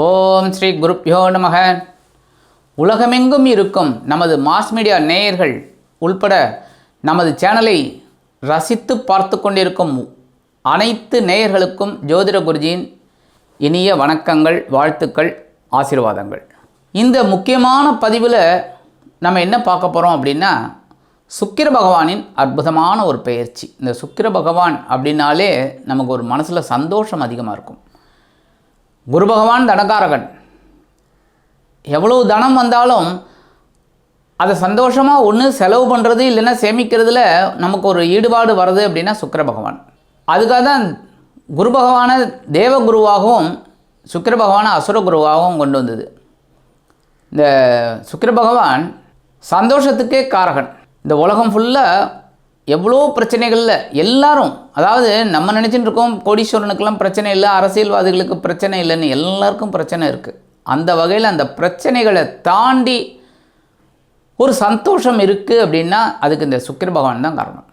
ஓம் ஸ்ரீ குருப்யோ நமக. உலகமெங்கும் இருக்கும் நமது மாஸ் மீடியா நேயர்கள் உள்பட நமது சேனலை ரசித்து பார்த்து கொண்டிருக்கும் அனைத்து நேயர்களுக்கும் ஜோதிட குருஜியின் இனிய வணக்கங்கள் வாழ்த்துக்கள் ஆசீர்வாதங்கள். இந்த முக்கியமான பதிவில் நம்ம என்ன பார்க்க போகிறோம் அப்படின்னா சுக்கிர பகவானின் அற்புதமான ஒரு பெயர்ச்சி. இந்த சுக்கிர பகவான் அப்படின்னாலே நமக்கு ஒரு மனசில் சந்தோஷம் அதிகமாக இருக்கும். குரு பகவான் தனகாரகன் எவ்வளவு தனம் வந்தாலும் அதை சந்தோஷமாக ஒன்று செலவு பண்ணுறது இல்லைன்னா சேமிக்கிறதுல நமக்கு ஒரு ஈடுபாடு வருது அப்படின்னா சுக்கர பகவான். அதுக்காக தான் குரு பகவானை தேவகுருவாகவும் சுக்கர பகவானை அசுர குருவாகவும் கொண்டு வந்தது. இந்த சுக்கர பகவான் சந்தோஷத்துக்கே காரகன். இந்த உலகம் ஃபுல்லாக எவ்வளோ பிரச்சனைகளில் எல்லாரும் அதாவது நம்ம நினச்சிட்டு இருக்கோம் கோடீஸ்வரனுக்கெல்லாம் பிரச்சனை இல்லை அரசியல்வாதிகளுக்கு பிரச்சனை இல்லைன்னு எல்லாருக்கும் பிரச்சனை இருக்குது அந்த வகையில் அந்த பிரச்சனைகளை தாண்டி ஒரு சந்தோஷம் இருக்குது அப்படின்னா அதுக்கு இந்த சுக்கிர பகவான் தான் காரணம்.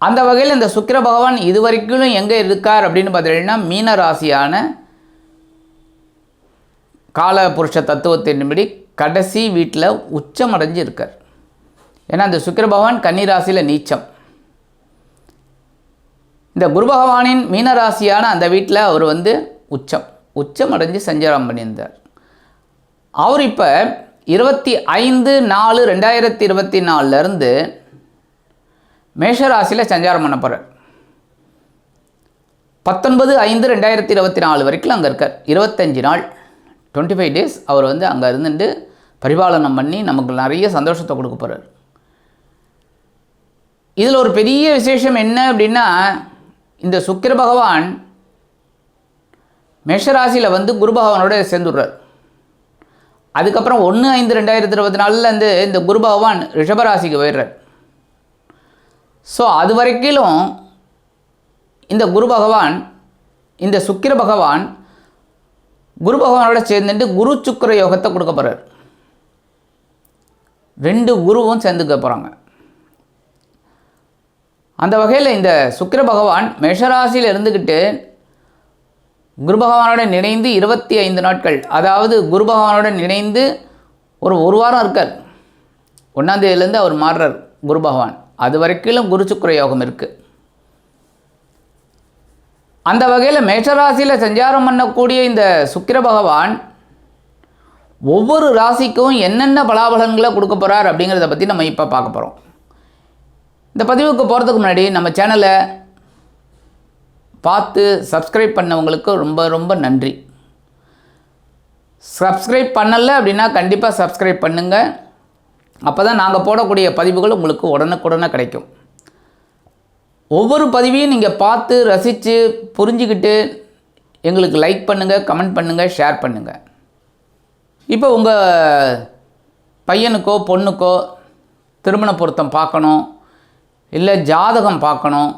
அந்த வகையில் இந்த சுக்கிர பகவான் இது வரைக்கும் எங்கே இருக்கார் அப்படின்னு பார்த்தீங்கன்னா மீன ராசியான கால புருஷ தத்துவத்தின்படி கடைசி வீட்டில் உச்சமடைஞ்சு இருக்கார். ஏன்னா அந்த சுக்கிர பகவான் கன்னிராசியில் நீச்சம். இந்த குரு பகவானின் மீன ராசியான அந்த வீட்டில் அவர் வந்து உச்சம். உச்சம் அடைஞ்சு சஞ்சாரம் பண்ணியிருந்தார். அவர் இப்போ இருபத்தி ஐந்து நாலு ரெண்டாயிரத்தி இருபத்தி நாலுலேருந்து மேஷராசியில் சஞ்சாரம் பண்ண போகிறார் பத்தொன்பது ஐந்து ரெண்டாயிரத்தி இருபத்தி நாலு வரைக்கும் அங்கே இருக்கார். இருபத்தஞ்சி நாள் டுவெண்ட்டி ஃபைவ் டேஸ் அவர் வந்து அங்கே இருந்துட்டு பரிபாலனம் பண்ணி நமக்கு நிறைய சந்தோஷத்தை கொடுக்க போகிறார் இதில் ஒரு பெரிய விசேஷம் என்ன அப்படின்னா இந்த சுக்கிர பகவான் மேஷராசியில் வந்து குரு பகவானோட சேர்ந்துடுறார். அதுக்கப்புறம் ஒன்று ஐந்து ரெண்டாயிரத்தி இருபத்தி நாலுலேருந்து இந்த குரு பகவான் ரிஷபராசிக்கு போயிடுறார். ஸோ அது வரைக்கும் இந்த குரு பகவான் இந்த சுக்கிர பகவான் குரு பகவானோட சேர்ந்துட்டு குரு சுக்கிர யோகத்தை கொடுக்க போகிறார் ரெண்டு குருவும் சேர்ந்துக்க போகிறாங்க அந்த வகையில் இந்த சுக்கிர பகவான் மேஷராசியில் இருந்துக்கிட்டு குரு பகவானுடன் இணைந்து இருபத்தி ஐந்து நாட்கள் அதாவது குரு பகவானுடன் இணைந்து ஒரு ஒரு வாரம் இருக்கார். ஒன்றாந்தேதியிலேருந்து அவர் மாறுறார் குரு பகவான். அது வரைக்கும் குரு சுக்கர யோகம் இருக்குது அந்த வகையில் மேஷராசியில் சஞ்சாரம் பண்ணக்கூடிய இந்த சுக்கிர பகவான் ஒவ்வொரு ராசிக்கும் என்னென்ன பலாபலன்களை கொடுக்க போகிறார் அப்படிங்கிறத பற்றி நம்ம இப்போ பார்க்க போகிறோம் இந்த பதிவுக்கு போகிறதுக்கு முன்னாடி நம்ம சேனலை பார்த்து சப்ஸ்கிரைப் பண்ணவங்களுக்கு ரொம்ப ரொம்ப நன்றி. சப்ஸ்கிரைப் பண்ணலை அப்படின்னா கண்டிப்பாக சப்ஸ்கிரைப் பண்ணுங்கள் அப்போ தான் நாங்கள் போடக்கூடிய பதிவுகள் உங்களுக்கு உடனுக்குடனே கிடைக்கும். ஒவ்வொரு பதிவையும் நீங்கள் பார்த்து ரசித்து புரிஞ்சுக்கிட்டு எங்களுக்கு லைக் பண்ணுங்கள் கமெண்ட் பண்ணுங்கள் ஷேர் பண்ணுங்கள் இப்போ உங்கள் பையனுக்கோ பொண்ணுக்கோ திருமண பொருத்தம் பார்க்கணும். இல்லை ஜாதகம் பார்க்கணும்.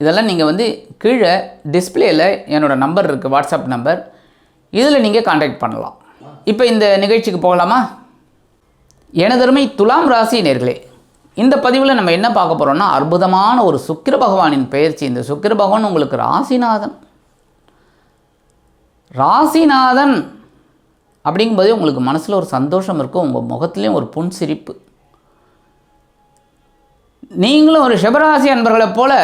இதெல்லாம் நீங்கள் வந்து கீழே டிஸ்பிளேயில் என்னோடய நம்பர் இருக்குது வாட்ஸ்அப் நம்பர் இதில் நீங்கள் காண்டாக்ட் பண்ணலாம். இப்போ இந்த நிகழ்ச்சிக்கு போகலாமா? எனதருமை துலாம் ராசி நேர்களே இந்த பதிவில் நம்ம என்ன பார்க்க போகிறோம்னா அற்புதமான ஒரு சுக்கிர பகவானின் பெயர்ச்சி இந்த சுக்கிர பகவான் உங்களுக்கு ராசிநாதன். ராசிநாதன் அப்படிங்கும்போதே உங்களுக்கு மனசில் ஒரு சந்தோஷம் இருக்கும் உங்கள் முகத்துலேயும் ஒரு புன்சிரிப்பு. நீங்களும் ஒரு சிவராசி அன்பர்களைப் போல்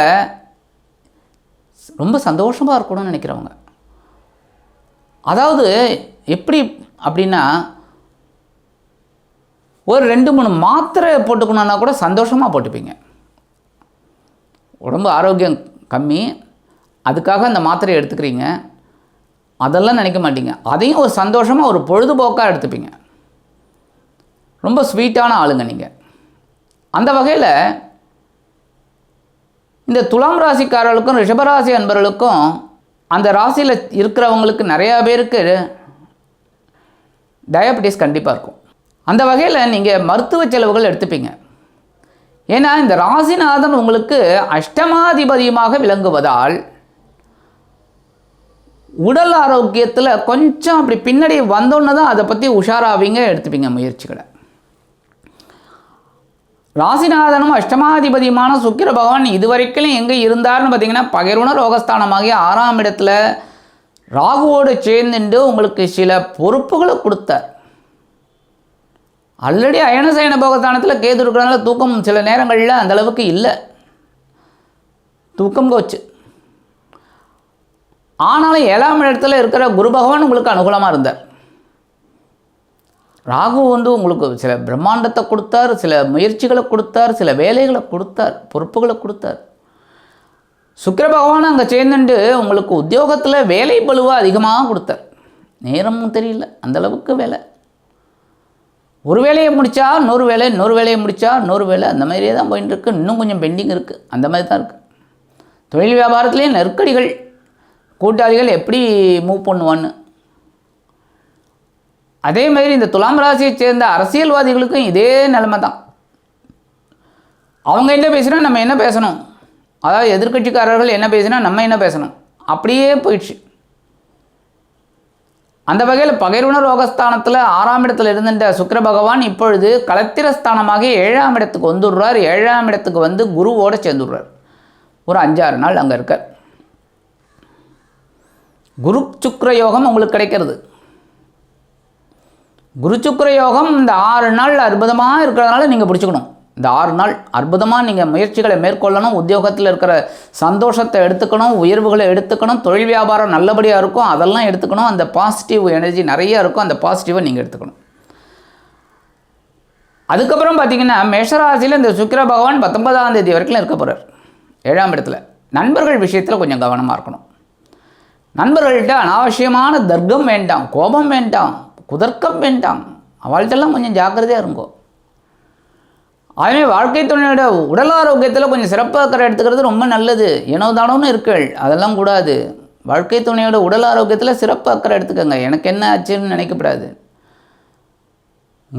ரொம்ப சந்தோஷமாக இருக்கணும்னு நினைக்கிறவங்க. அதாவது எப்படி அப்படின்னா ஒரு ரெண்டு மூணு மாத்திரை போட்டுக்கணுன்னா கூட சந்தோஷமாக போட்டுப்பீங்க. உடம்பு ஆரோக்கியம் கம்மி அதுக்காக அந்த மாத்திரையை எடுத்துக்கிறீங்க. அதெல்லாம் நினைக்க மாட்டீங்க. அதையும் ஒரு சந்தோஷமாக ஒரு பொழுதுபோக்காக எடுத்துப்பீங்க. ரொம்ப ஸ்வீட்டான ஆளுங்க நீங்கள் அந்த வகையில் இந்த துலாம் ராசிக்காரர்களுக்கும் ரிஷபராசி அன்பர்களுக்கும் அந்த ராசியில் இருக்கிறவங்களுக்கு நிறையா பேருக்கு டயபெட்டிஸ் கண்டிப்பாக இருக்கும். அந்த வகையில் நீங்கள் மருத்துவ செலவுகள் எடுத்துப்பீங்க. ஏன்னா இந்த ராசிநாதன் உங்களுக்கு அஷ்டமாதிபதியமாக விளங்குவதால் உடல் ஆரோக்கியத்தில் கொஞ்சம் அப்படி பின்னாடி வந்தோன்னு தான் அதை பற்றி உஷாராவீங்க எடுத்துப்பீங்க முயற்சிகளை. ராசிநாதனும் அஷ்டமாதிபதியுமான சுக்கிர பகவான் இதுவரைக்கும் எங்கே இருந்தார்னு பார்த்தீங்கன்னா பகிர்வுண ரோகஸ்தானமாகிய ஆறாம் இடத்துல ராகுவோடு சேர்ந்துட்டு உங்களுக்கு சில பொறுப்புகளை கொடுத்தார். ஆல்ரெடி அயனசயன போகஸ்தானத்தில் கேது இருக்கிறதுனால தூக்கம் சில நேரங்களில் அந்தளவுக்கு இல்லை. தூக்கம் கோச்சு ஆனாலும் ஏழாம் இடத்துல இருக்கிற குரு பகவான் உங்களுக்கு அனுகூலமாக இருந்தார். ராகு வந்து உங்களுக்கு சில பிரம்மாண்டத்தை கொடுத்தார் சில முயற்சிகளை கொடுத்தார் சில வேலைகளை கொடுத்தார் பொறுப்புகளை கொடுத்தார். சுக்கர பகவான் அங்கே சேர்ந்துட்டு உங்களுக்கு உத்தியோகத்தில் வேலை பழுவாக அதிகமாக கொடுத்தார். நேரமும் தெரியல அந்த அளவுக்கு வேலை. ஒரு வேலையை முடித்தா நூறு வேலை இன்னொரு வேலையை முடித்தா இன்னொரு வேலை அந்த மாதிரியே தான் போயின்னு இருக்கு இன்னும் கொஞ்சம் பெண்டிங் இருக்குது அந்த மாதிரி தான் இருக்குது தொழில் வியாபாரத்துலேயும் நெருக்கடிகள் கூட்டாளிகள் எப்படி மூவ் பண்ணுவான்னு அதே மாதிரி இந்த துலாம் ராசியை சேர்ந்த அரசியல்வாதிகளுக்கும் இதே நிலைமை தான். அவங்க என்ன பேசினா நம்ம என்ன பேசணும்? அதாவது எதிர்க்கட்சிக்காரர்கள் என்ன பேசினா நம்ம என்ன பேசணும்? அப்படியே போயிடுச்சு. அந்த வகையில் பகைருண ரோகஸ்தானத்தில் ஆறாம் இடத்துல இருந்த சுக்கர பகவான் இப்பொழுது களத்திரஸ்தானமாக ஏழாம் இடத்துக்கு வந்துடுறார். ஏழாம் இடத்துக்கு வந்து குருவோடு சேர்ந்துடுறார். ஒரு அஞ்சாறு நாள் அங்கே இருக்கார். குரு சுக்கர யோகம் உங்களுக்கு கிடைக்கிறது. குரு யோகம் இந்த ஆறு நாள் அற்புதமாக இருக்கிறதுனால நீங்கள் பிடிச்சிக்கணும். இந்த ஆறு நாள் அற்புதமாக நீங்கள் முயற்சிகளை மேற்கொள்ளணும் உத்தியோகத்தில் இருக்கிற சந்தோஷத்தை எடுத்துக்கணும் உயர்வுகளை எடுத்துக்கணும் தொழில் வியாபாரம் நல்லபடியாக இருக்கும் அதெல்லாம் எடுத்துக்கணும் அந்த பாசிட்டிவ் எனர்ஜி நிறைய இருக்கும் அந்த பாசிட்டிவை நீங்கள் எடுத்துக்கணும். அதுக்கப்புறம் பார்த்தீங்கன்னா மேஷராசியில் இந்த சுக்கிர பகவான் பத்தொன்பதாம் தேதி வரைக்கும் இருக்க போகிறார் ஏழாம் இடத்துல. நண்பர்கள் விஷயத்தில் கொஞ்சம் கவனமாக இருக்கணும். நண்பர்கள்ட்ட அனாவசியமான தர்க்கம் வேண்டாம் கோபம் வேண்டாம் குதர்க்கம் வேண்டாம். அவள்கிட்டலாம் கொஞ்சம் ஜாக்கிரதையாக இருங்கோ. அதுவே வாழ்க்கை துணையோட உடல் ஆரோக்கியத்தில் கொஞ்சம் சிறப்பாக எடுத்துக்கிறது ரொம்ப நல்லது. ஏனோ தானோன்னு இருக்கள். அதெல்லாம் கூடாது. வாழ்க்கை துணையோட உடல் ஆரோக்கியத்தில் சிறப்பு அக்கறை எடுத்துக்கோங்க எனக்கு என்ன ஆச்சுன்னு நினைக்கப்படாது.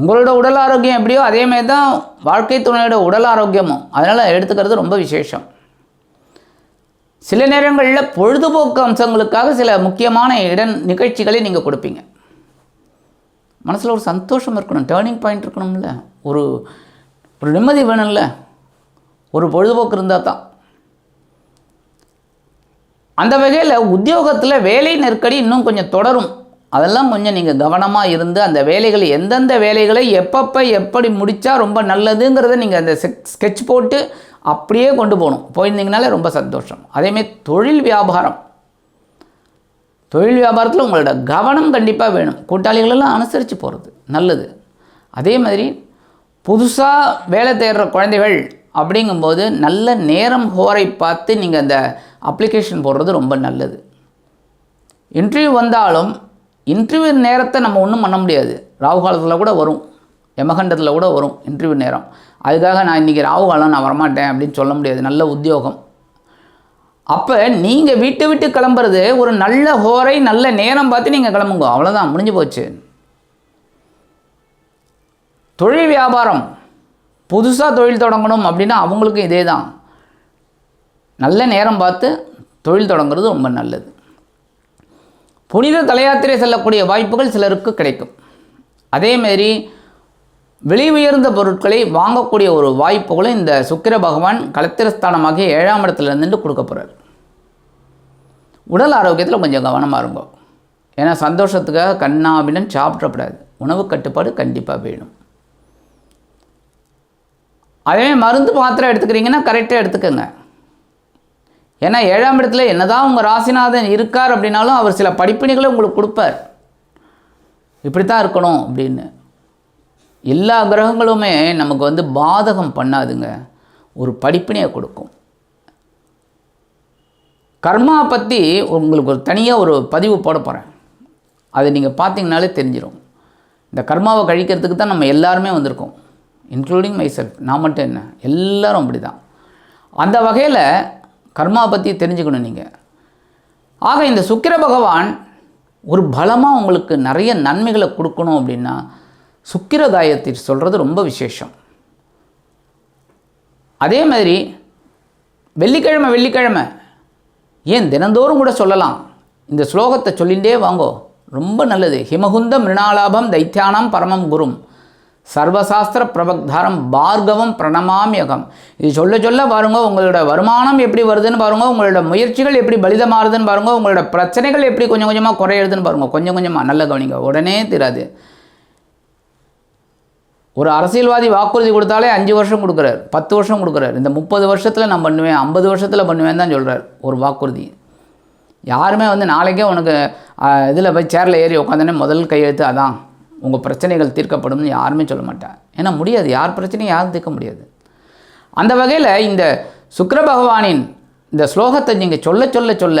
உங்களோட உடல் ஆரோக்கியம் எப்படியோ அதே தான் வாழ்க்கை துணையோட உடல் ஆரோக்கியமும். அதனால் எடுத்துக்கிறது ரொம்ப விசேஷம். சில நேரங்களில் பொழுதுபோக்கு அம்சங்களுக்காக சில முக்கியமான இட நிகழ்ச்சிகளை நீங்கள் கொடுப்பீங்க. மனசில் ஒரு சந்தோஷம் இருக்கணும் டேர்னிங் பாயிண்ட் இருக்கணும்ல. ஒரு ஒரு நிம்மதி வேணும்ல. ஒரு பொழுதுபோக்கு இருந்தால் தான். அந்த வகையில் உத்தியோகத்தில் வேலை நெருக்கடி இன்னும் கொஞ்சம் தொடரும். அதெல்லாம் கொஞ்சம் நீங்கள் கவனமாக இருந்து அந்த வேலைகளை எந்தெந்த வேலைகளை எப்பப்போ எப்படி முடித்தா ரொம்ப நல்லதுங்கிறத நீங்கள் அந்த ஸ்கெட்ச் போட்டு அப்படியே கொண்டு போகணும். போயிருந்தீங்கனாலே ரொம்ப சந்தோஷம். அதேமாரி தொழில் வியாபாரம். தொழில் வியாபாரத்தில் உங்களோட கவனம் கண்டிப்பாக வேணும். கூட்டாளிகளெல்லாம் அனுசரித்து போகிறது நல்லது. அதே மாதிரி புதுசாக வேலை தேடுற குழந்தைகள் அப்படிங்கும்போது நல்ல நேரம் ஹோரை பார்த்து நீங்கள் அந்த அப்ளிகேஷன் போடுறது ரொம்ப நல்லது. இன்டர்வியூ வந்தாலும் இன்டர்வியூ நேரத்தை நம்ம ஒன்றும் பண்ண முடியாது. ராகு காலத்தில் கூட வரும். யமகண்டத்தில் கூட வரும் இன்டர்வியூ நேரம். அதுக்காக நான் இன்றைக்கி ராகு காலம் நான் வரமாட்டேன் அப்படின்னு சொல்ல முடியாது. நல்ல உத்தியோகம். அப்போ நீங்கள் வீட்டு விட்டு கிளம்புறது ஒரு நல்ல ஹோரை நல்ல நேரம் பார்த்து நீங்கள் கிளம்புங்க. அவ்வளோதான் முடிஞ்சு போச்சு. தொழில் வியாபாரம். புதுசாக தொழில் தொடங்கணும் அப்படின்னா அவங்களுக்கும் இதே தான் நல்ல நேரம் பார்த்து தொழில் தொடங்குறது ரொம்ப நல்லது. புனித தலையாத்திரை செல்லக்கூடிய வாய்ப்புகள் சிலருக்கு கிடைக்கும். அதேமாரி விலை உயர்ந்த பொருட்களை வாங்கக்கூடிய ஒரு வாய்ப்புகளும் இந்த சுக்கிர பகவான் களத்திரஸ்தானமாகிய ஏழாம் இடத்துல இருந்துட்டு கொடுக்க போகிறார் உடல் ஆரோக்கியத்தில் கொஞ்சம் கவனமாக இருங்க. ஏன்னா சந்தோஷத்துக்காக கண்ணாபின்னு சாப்பிடக்கூடாது உணவு கட்டுப்பாடு கண்டிப்பாக வேணும். அதே மருந்து மாத்திரை எடுத்துக்கிறீங்கன்னா கரெக்டாக எடுத்துக்கோங்க. ஏன்னா ஏழாம் இடத்துல என்னதான் உங்கள் ராசிநாதன் இருக்கார் அப்படின்னாலும் அவர் சில படிப்பினைகளை உங்களுக்கு கொடுப்பார். இப்படி தான் இருக்கணும் அப்படின்னு. எல்லா கிரகங்களுமே நமக்கு வந்து பாதகம் பண்ணாதுங்க. ஒரு படிப்பினையை கொடுக்கும். கர்மா பற்றி உங்களுக்கு ஒரு தனியாக ஒரு பதிவு போட போகிறேன் அதை நீங்கள் பார்த்தீங்கனாலே தெரிஞ்சிடும் இந்த கர்மாவை கழிக்கிறதுக்கு தான் நம்ம எல்லாருமே வந்திருக்கோம். இன்க்ளூடிங் மை செல்ஃப் நான் மட்டும் என்ன? எல்லாரும் அப்படி தான் அந்த வகையில் கர்மா பற்றி தெரிஞ்சுக்கணும் நீங்கள் ஆக இந்த சுக்கிர பகவான் ஒரு பலமாக உங்களுக்கு நிறைய நன்மைகளை கொடுக்கணும் அப்படின்னா சுக்கிரதாயத்தை சொல்கிறது ரொம்ப விசேஷம். அதே மாதிரி வெள்ளிக்கிழமை வெள்ளிக்கிழமை ஏன் தினந்தோறும் கூட சொல்லலாம். இந்த ஸ்லோகத்தை சொல்லிகிட்டே வாங்கோ. ரொம்ப நல்லது. ஹிமகுந்த மிருணாலாபம் தைத்தியானம் பரமம் குரும். சர்வசாஸ்திர பிரபக்தாரம் பார்கவம் பிரணமாமியகம் இது சொல்ல சொல்ல பாருங்க உங்களோட வருமானம் எப்படி வருதுன்னு பாருங்க உங்களோட முயற்சிகள் எப்படி பலிதமாகுதுன்னு பாருங்க உங்களோட பிரச்சனைகள் எப்படி கொஞ்சம் கொஞ்சமாக குறையிறதுன்னு பாருங்க. கொஞ்சம் கொஞ்சமாக நல்ல கவனிங்க. உடனே தெரியாது ஒரு அரசியல்வாதி வாக்குறுதி கொடுத்தாலே அஞ்சு வருஷம் கொடுக்குறார் பத்து வருஷம் கொடுக்குறாரு. இந்த முப்பது வருஷத்தில் நான் பண்ணுவேன் ஐம்பது வருஷத்தில் பண்ணுவேன் தான் சொல்கிறார் ஒரு வாக்குறுதி. யாருமே வந்து நாளைக்கே உனக்கு இதில் போய் சேரில் ஏறி உட்காந்தோன்னே முதல் கையெழுத்து அதான் உங்கள் பிரச்சனைகள் தீர்க்கப்படும்னு யாருமே சொல்ல மாட்டேன் ஏன்னா முடியாது யார் பிரச்சனையும் யாரும் தீர்க்க முடியாது. அந்த வகையில் இந்த சுக்கர பகவானின் இந்த ஸ்லோகத்தை நீங்கள் சொல்ல சொல்ல சொல்ல